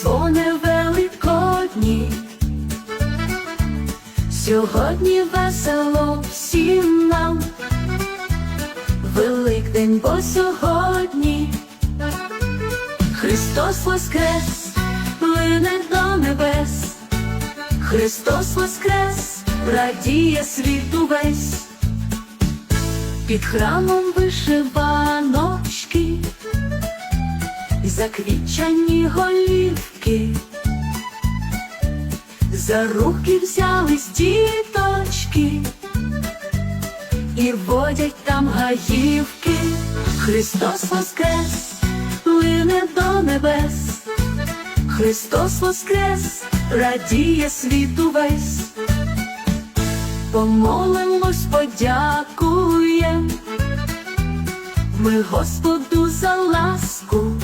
дзвони великодні, сьогодні весело всім нам, Великдень, бо сьогодні. Христос воскрес, плине до небес, Христос воскрес, радіє світ увесь, під храмом вишиваночки заквічані голівки. За руки взялись діточки і водять там гаївки. Христос Воскрес, плине до небес, Христос Воскрес, радіє світ увесь. Помолимось, подякуєм ми Господу за ласку.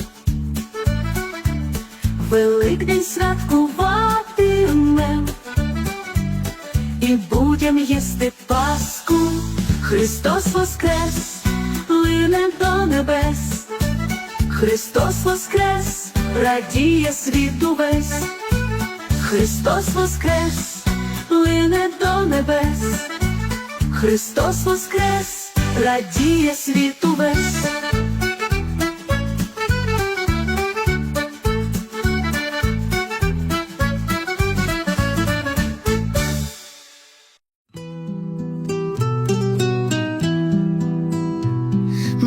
Великдень святкуватимем і будем їсти Пасху. Христос Воскрес, плине до небес, Христос Воскрес, радіє світ увесь, Христос Воскрес, плине до небес, Христос Воскрес, радіє світ увесь.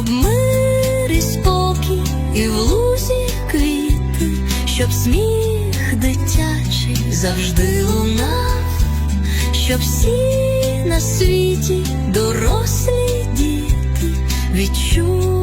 щоб мир і спокій, і в лузі квіти, щоб сміх дитячий завжди лунав щоб всі на світі дорослі діти відчули